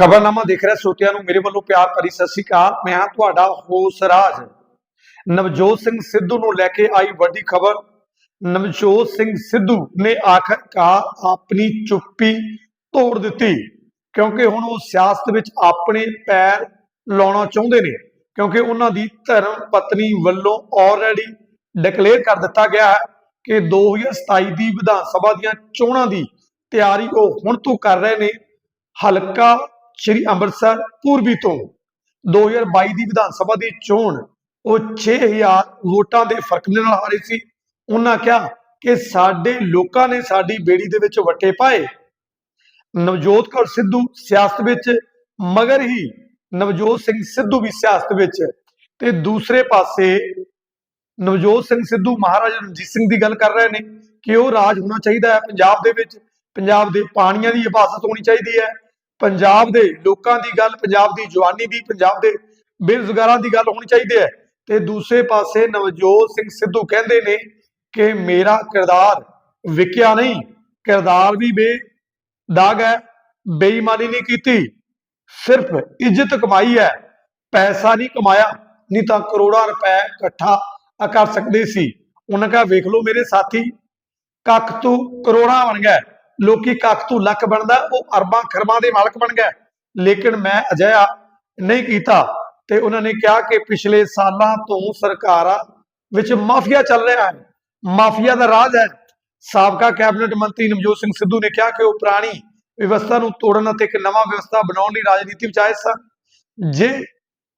ਖਬਰਨਾਮਾ ਦੇਖ ਰਿਹਾ ਸੋਤਿਆਂ ਨੂੰ, ਮੇਰੇ ਵੱਲੋਂ ਪਿਆਰ ਭਰੀ ਸਤਿ ਸ਼੍ਰੀ ਅਕਾਲ। ਮੈਂ ਹਾਂ ਤੁਹਾਡਾ ਹੋਸ ਰਾਜ। ਨਵਜੋਤ ਸਿੰਘ ਸਿੱਧੂ ਨੂੰ ਲੈ ਕੇ ਆਈ ਵੱਡੀ ਖਬਰ। ਨਵਜੋਤ ਸਿੰਘ ਸਿੱਧੂ ਨੇ ਆਖਰਕਾਰ ਆਪਣੀ ਚੁੱਪੀ ਤੋੜ ਦਿੱਤੀ, ਕਿਉਂਕਿ ਹੁਣ ਉਹ ਸਿਆਸਤ ਵਿੱਚ ਆਪਣੇ ਪੈਰ ਲਾਉਣਾ ਚਾਹੁੰਦੇ ਨੇ, ਕਿਉਂਕਿ ਉਹਨਾਂ ਦੀ ਧਰਮ ਪਤਨੀ ਵੱਲੋਂ ਆਲਰੇਡੀ ਡਿਕਲੇਅਰ ਕਰ ਦਿੱਤਾ ਗਿਆ ਹੈ ਕਿ 2027 ਦੀ ਵਿਧਾਨ ਸਭਾ ਦੀਆਂ ਚੋਣਾਂ ਦੀ ਤਿਆਰੀ ਉਹ ਹੁਣ ਤੋਂ ਕਰ ਰਹੇ ਨੇ। ਹਲਕਾ ਸ਼੍ਰੀ ਅੰਮ੍ਰਿਤਸਰ ਪੂਰਬੀ ਤੋਂ। 2022 ਦੀ ਵਿਧਾਨ ਸਭਾ ਦੀ ਚੋਣ, ਉਹ 6000 ਵੋਟਾਂ ਦੇ ਫ਼ਰਕ ਦੇ ਨਾਲ ਹਾਰੀ ਸੀ। ਉਹਨਾਂ ਕਿਹਾ ਕਿ ਸਾਡੇ ਲੋਕਾਂ ਨੇ ਸਾਡੀ ਬੇੜੀ ਦੇ ਵਿੱਚ ਵੱਟੇ ਪਾਏ। ਨਵਜੋਤ ਕੌਰ ਸਿੱਧੂ ਸਿਆਸਤ ਵਿੱਚ, ਮਗਰ ਹੀ ਨਵਜੋਤ ਸਿੰਘ ਸਿੱਧੂ ਵੀ ਸਿਆਸਤ ਵਿੱਚ। ਤੇ ਦੂਸਰੇ ਪਾਸੇ ਨਵਜੋਤ ਸਿੰਘ ਸਿੱਧੂ ਮਹਾਰਾਜਾ ਰਣਜੀਤ ਸਿੰਘ ਦੀ ਗੱਲ ਕਰ ਰਹੇ ਨੇ ਕਿ ਉਹ ਰਾਜ ਹੋਣਾ ਚਾਹੀਦਾ ਹੈ। ਪੰਜਾਬ ਦੇ ਵਿੱਚ, ਪੰਜਾਬ ਦੇ ਪਾਣੀਆਂ ਦੀ ਹਿਫਾਜ਼ਤ ਹੋਣੀ ਚਾਹੀਦੀ ਹੈ। ਪੰਜਾਬ ਦੇ ਲੋਕਾਂ ਦੀ ਗੱਲ, ਪੰਜਾਬ ਦੀ ਜਵਾਨੀ ਦੀ ਪੰਜਾਬ ਦੇ ਬੇਰੁਜ਼ਗਾਰਾਂ ਦੀ ਗੱਲ ਹੋਣੀ ਚਾਹੀਦੀ ਹੈ। ਤੇ ਦੂਸਰੇ ਪਾਸੇ ਨਵਜੋਤ ਸਿੰਘ ਸਿੱਧੂ ਕਹਿੰਦੇ ਨੇ ਕਿ ਮੇਰਾ ਕਿਰਦਾਰ ਵਿਕਿਆ ਨਹੀਂ, ਕਿਰਦਾਰ ਵੀ ਬੇ ਦਾਗ ਹੈ, ਬੇਈਮਾਨੀ ਨਹੀਂ ਕੀਤੀ, ਸਿਰਫ ਇੱਜ਼ਤ ਕਮਾਈ ਹੈ, ਪੈਸਾ ਨਹੀਂ ਕਮਾਇਆ, ਨਹੀਂ ਤਾਂ ਕਰੋੜਾਂ ਰੁਪਏ ਇਕੱਠਾ ਕਰ ਸਕਦੇ ਸੀ। ਉਹਨਾਂ ਕਹਾ, ਵੇਖ ਲਓ ਮੇਰੇ ਸਾਥੀ, ਕੱਖ ਤੋਂ ਕਰੋੜਾਂ ਬਣ ਗਿਆ ਲੋਕੀ ਕੱਖ ਤੋਂ ਲੱਖ ਬਣਦਾ, ਉਹ ਅਰਬਾਂ ਖਰਬਾਂ ਦੇ ਮਾਲਕ ਬਣ ਗਏ ਲੇਕਿਨ ਮੈਂ ਅਜਿਹਾ ਨਹੀਂ ਕੀਤਾ ਤੇ ਉਹਨਾਂ ਨੇ ਕਿਹਾ ਕਿ ਪਿਛਲੇ ਸਾਲਾਂ ਤੋਂ ਸਰਕਾਰਾਂ ਵਿੱਚ ਮਾਫੀਆ ਚੱਲ ਰਿਹਾ ਹੈ। ਮਾਫੀਆ ਦਾ ਰਾਜ ਹੈ। ਸਾਬਕਾ ਕੈਬਨਿਟ ਮੰਤਰੀ ਨਵਜੋਤ ਸਿੰਘ ਸਿੱਧੂ ਨੇ ਕਿਹਾ ਕਿ ਉਹ ਪੁਰਾਣੀ ਵਿਵਸਥਾ ਨੂੰ ਤੋੜਨ ਅਤੇ ਇੱਕ ਨਵਾਂ ਵਿਵਸਥਾ ਬਣਾਉਣ ਦੀ ਰਾਜਨੀਤੀ ਵਿੱਚ ਆਏ ਸਨ। ਜੇ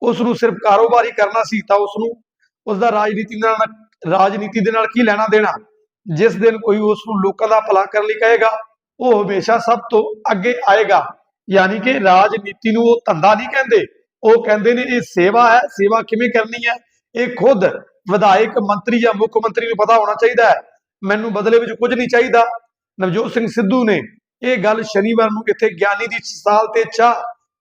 ਉਸ ਨੂੰ ਸਿਰਫ ਕਾਰੋਬਾਰੀ ਕਰਨਾ ਸੀ, ਤਾਂ ਉਸ ਨੂੰ ਉਸ ਦਾ ਰਾਜਨੀਤੀ ਨਾਲ ਰਾਜਨੀਤੀ ਦੇ ਨਾਲ ਕੀ ਲੈਣਾ ਦੇਣਾ? ਜਿਸ ਦਿਨ ਕੋਈ ਉਸ ਨੂੰ ਲੋਕਾਂ ਦਾ ਭਲਾ ਕਰਨ ਲਈ ਕਹੇਗਾ ਉਹ ਹਮੇਸ਼ਾ ਸਭ ਤੋਂ ਅੱਗੇ ਆਏਗਾ। ਯਾਨੀ ਕਿ ਰਾਜਨੀਤੀ ਨੂੰ ਉਹ ਧੰਦਾ ਨਹੀਂ ਕਹਿੰਦੇ। ਉਹ ਕਹਿੰਦੇ ਨੇ, ਇਹ ਸੇਵਾ ਹੈ, ਸੇਵਾ ਕਿਵੇਂ ਕਰਨੀ ਹੈ? ਇਹ ਖੁਦ ਵਿਧਾਇਕ ਮੰਤਰੀ ਜਾਂ ਮੁੱਖ ਮੰਤਰੀ ਨੂੰ ਪਤਾ ਹੋਣਾ ਚਾਹੀਦਾ ਹੈ। ਮੈਨੂੰ ਬਦਲੇ ਵਿੱਚ ਕੁਝ ਨਹੀਂ ਚਾਹੀਦਾ। ਨਵਜੋਤ ਸਿੰਘ ਸਿੱਧੂ ਨੇ ਇਹ ਗੱਲ ਸ਼ਨੀਵਾਰ ਨੂੰ ਇੱਥੇ ਗਿਆਨੀ ਦੀ ਸਾਲ ਤੇ ਚਾਹ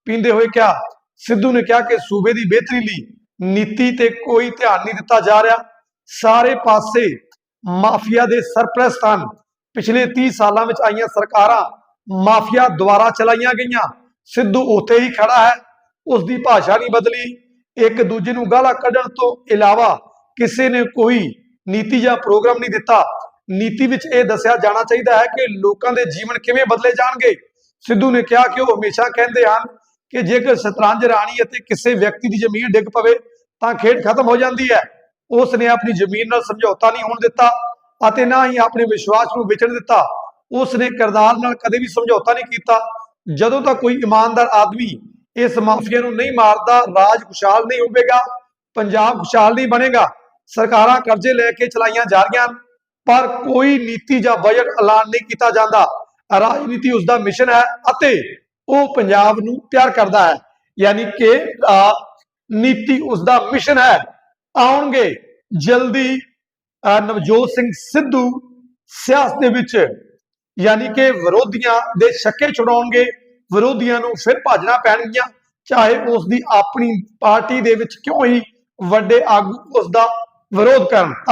ਪੀਂਦੇ ਹੋਏ ਕਿਹਾ। ਸਿੱਧੂ ਨੇ ਕਿਹਾ ਕਿ ਸੂਬੇ ਦੀ ਬਿਹਤਰੀ ਲਈ ਨੀਤੀ ਤੇ ਕੋਈ ਧਿਆਨ ਨਹੀਂ ਦਿੱਤਾ ਜਾ ਰਿਹਾ। ਸਾਰੇ ਪਾਸੇ ਮਾਫੀਆ ਦੇ ਸਰਪ੍ਰਸਤ ਹਨ। ਪਿਛਲੇ 30 ਸਾਲਾਂ ਵਿੱਚ ਆਈਆਂ ਸਰਕਾਰਾਂ ਮਾਫੀਆ ਦੁਆਰਾ ਚਲਾਈਆਂ ਗਈਆਂ। ਸਿੱਧੂ ਉੱਥੇ ਹੀ ਖੜਾ ਹੈ। ਉਸ ਦੀ ਭਾਸ਼ਾ ਨਹੀਂ ਬਦਲੀ। ਇੱਕ ਦੂਜੇ ਨੂੰ ਗਾਲਾਂ ਕੱਢਣ ਤੋਂ ਇਲਾਵਾ ਕਿਸੇ ਨੇ ਕੋਈ ਨੀਤੀ ਜਾਂ ਪ੍ਰੋਗਰਾਮ ਨਹੀਂ ਦਿੱਤਾ। ਨੀਤੀ ਵਿੱਚ ਇਹ ਦੱਸਿਆ ਜਾਣਾ ਚਾਹੀਦਾ ਹੈ ਕਿ ਲੋਕਾਂ ਦੇ ਜੀਵਨ ਕਿਵੇਂ ਬਦਲੇ ਜਾਣਗੇ। ਸਿੱਧੂ ਨੇ ਕਿਹਾ ਕਿ ਉਹ ਹਮੇਸ਼ਾ ਕਹਿੰਦੇ ਹਨ ਕਿ ਜੇਕਰ ਸ਼ਤਰੰਜ ਰਾਣੀ ਅਤੇ ਕਿਸੇ ਵਿਅਕਤੀ ਦੀ ਜ਼ਮੀਨ ਡਿੱਗ ਪਵੇ ਤਾਂ ਖੇਡ ਖਤਮ ਹੋ ਜਾਂਦੀ ਹੈ। ਉਸ ਨੇ ਆਪਣੀ ਜ਼ਮੀਨ ਨਾਲ ਸਮਝੌਤਾ ਨਹੀਂ ਹੋਣ ਦਿੱਤਾ। ਅਤੇ ਨਾ ਹੀ ਆਪਣੇ ਵਿਸ਼ਵਾਸ ਨੂੰ ਵਿਚਣ ਦਿੱਤਾ। ਉਸ ਨੇ ਕਿਰਦਾਰ ਨਾਲ ਕਦੇ ਵੀ ਸਮਝੌਤਾ ਨਹੀਂ ਕੀਤਾ। ਜਦੋਂ ਤੱਕ ਕੋਈ ਇਮਾਨਦਾਰ ਆਦਮੀ ਇਸ ਮਾਫੀਆ ਨੂੰ ਨਹੀਂ ਮਾਰਦਾ, ਰਾਜ ਖੁਸ਼ਹਾਲ ਨਹੀਂ ਹੋਵੇਗਾ, ਪੰਜਾਬ ਖੁਸ਼ਹਾਲ ਨਹੀਂ ਬਣੇਗਾ, ਸਰਕਾਰਾਂ ਕਰਜ਼ੇ ਲੈ ਕੇ ਚਲਾਈਆਂ ਜਾ ਰਹੀਆਂ ਪਰ ਕੋਈ ਨੀਤੀ ਜਾਂ ਬਜਟ ਐਲਾਨ ਨਹੀਂ ਕੀਤਾ ਜਾਂਦਾ। ਰਾਜਨੀਤੀ ਉਸ ਦਾ ਮਿਸ਼ਨ ਹੈ ਅਤੇ ਉਹ ਪੰਜਾਬ ਨੂੰ ਪਿਆਰ ਕਰਦਾ ਹੈ। ਯਾਨੀ ਕਿ ਨੀਤੀ ਉਸ ਦਾ ਮਿਸ਼ਨ ਹੈ। ਆਉਣਗੇ ਜਲਦੀ ਨਵਜੋਤ ਸਿੰਘ ਸਿੱਧੂ ਸਿਆਸਤ ਦੇ ਵਿੱਚ, ਯਾਨੀ ਕਿ ਵਿਰੋਧੀਆਂ ਦੇ ਛੱਕੇ ਛੁਡਾਉਣਗੇ, ਵਿਰੋਧੀਆਂ ਨੂੰ ਫਿਰ ਭਾਜਣਾ ਪੈਣਗੀਆਂ, ਚਾਹੇ ਉਸ ਦੀ ਆਪਣੀ ਪਾਰਟੀ ਦੇ ਵਿੱਚ ਕਿਉਂ ਹੀ ਵੱਡੇ ਆਗੂ ਉਸ ਦਾ ਵਿਰੋਧ ਕਰਨ। ਧੰਨ-